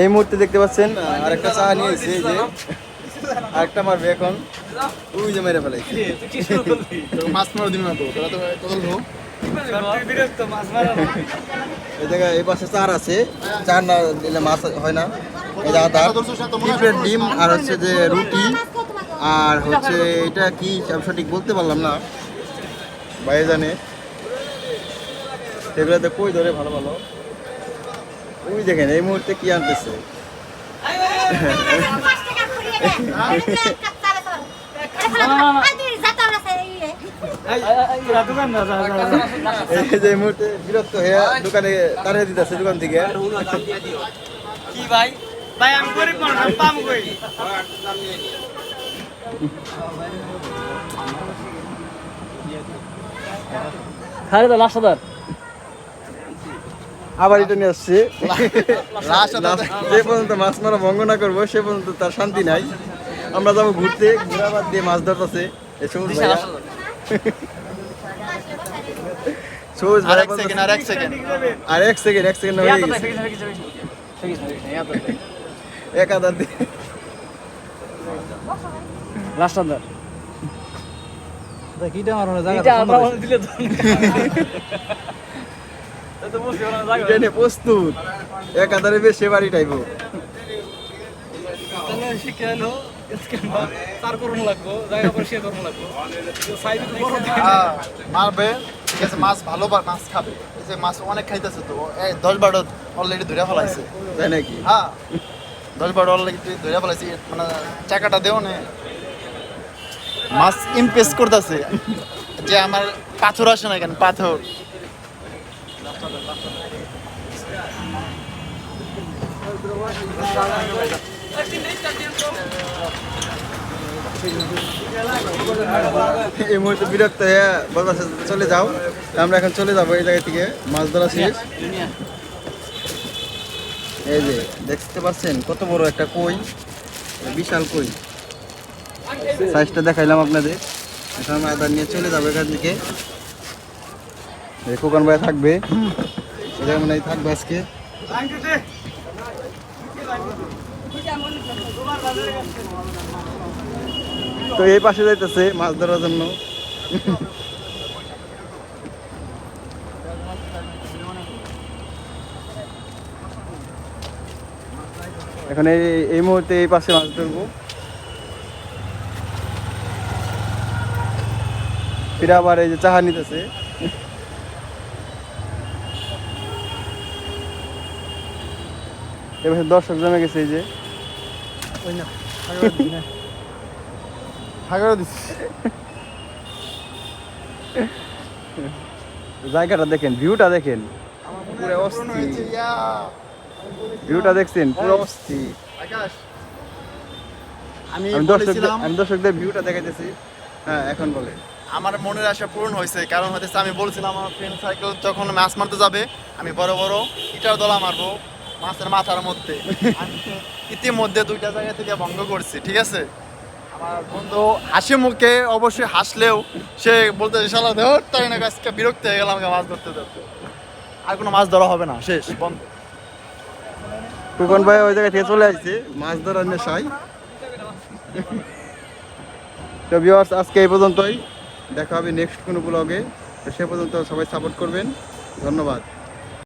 এই মুহূর্তে দেখতে পাচ্ছেন আরেকটা চা নিয়েছে এই যে। আরেকটা মারবে এখন। ওই যে মেরে ফেলাইছে। মাছ মারা দিন না তো তোরা তো এই জায়গায় এই পাশে চার আছে। চার না দিলে মাছ হয় না। এই ডিম আর হচ্ছে যে রুটি আর হচ্ছে এটা কি সঠিক বলতে পারলাম না। বাইরে জানে সেগুলোতে কই ধরে ভালো ভালো? ওই দেখেন এই মুহূর্তে কি আনতেছে? এই যে মুহূর্তে বিরক্ত হয়ে দোকানে তাড়িয়ে দিতেছে দোকান থেকে। কি ভাই? ভাই আমি গরিব মানুষ আমি পাম কই? খালি তো লাস্ট হাজার আবার এটা নিয়ে আসছে। যে পর্যন্ত মাছ মারা ভঙ্গ না করব সে পর্যন্ত তার শান্তি নাই। আমরা যাব ঘুরতে ঘোরাবাদ দিয়ে মাছ ধরতেছে। আর এক সেকেন্ড এক সেকেন্ড হয়ে গেছে। এক দিয়ে। লাস্ট কিটা মারো জায়গা দিলে প্রস্তুত। এক হাজারে বেশি বাড়ি টাইবো তাহলে শিখে তার করুন লাগবো জায়গা পরিষ্কার করুন লাগবো। সাইডে তো বড় মারবে ঠিক আছে মাছ ভালো মাছ খাবে। এই যে মাছ অনেক খাইতেছে তো দশ বারো অলরেডি ধরে ফেলাইছে। তাই নাকি? হ্যাঁ দশ বারো অলরেডি ধরে ফেলাইছে মানে চাকাটা দেও নে। মাছ ইমপ্রেস করতেছে। যে আমার পাথর আসে না কেন পাথর। এই মুহূর্তে বিরক্ত হয়ে চলে যাও। আমরা এখন চলে যাব এই জায়গা থেকে, মাছ ধরা শেষ। এই যে, দেখতে পাচ্ছেন কত বড় একটা কই বিশাল কই। সাইজটা দেখাইলাম আপনাদের। এখন আদার নিয়ে চলে যাব এখান থেকে। খোকন ভাই থাকবে। এটা মনে হয় থাকবে আজকে। তো এই পাশে যাইতেছে মাছ ধরার জন্য। এখন এই মুহূর্তে এই পাশে মাছ ধরবো। ফিরে আবার এই যে চাহা নিতেছে। এবার দর্শক জমে গেছে এই যে। হাগারে দিচ্ছি জায়গাটা দেখেন ভিউটা দেখেন। পুরো অস্থির। ভিউটা দেখছেন? পুরো অস্থির। আকাশ। আমি আমি দর্শকদের আমি দর্শকদের ভিউটা দেখাইতেছি। হ্যাঁ এখন বলে। আমার মনের আশা পূরণ হয়েছে কারণ হচ্ছে আমি বলছিলাম আমার ফ্রেন্ড সার্কেল যখন মাছ মারতে যাবে আমি বড় বড় ইটার দলা মারবো। মাছের মাথার মধ্যে। ইতিমধ্যে দুইটা জায়গা থেকে ভঙ্গ করছি, ঠিক আছে? আমার বন্ধু হাসি মুখে অবশ্যই হাসলেও সে বলতে শালা, ধর, তাই না আজকে বিরক্ত হয়ে গেলাম মাছ ধরতে ধরতে। আর কোনো মাছ ধরা হবে না, শেষ, বন্ধ। কুকন ভাই ওই জায়গা থেকে চলে আসছে, মাছ ধরার নেশায়। তো ভিউয়ার্স আজকে এই পর্যন্তই। দেখা হবে নেক্সট কোনো ব্লগে তো সে পর্যন্ত সবাই সাপোর্ট করবেন। ধন্যবাদ।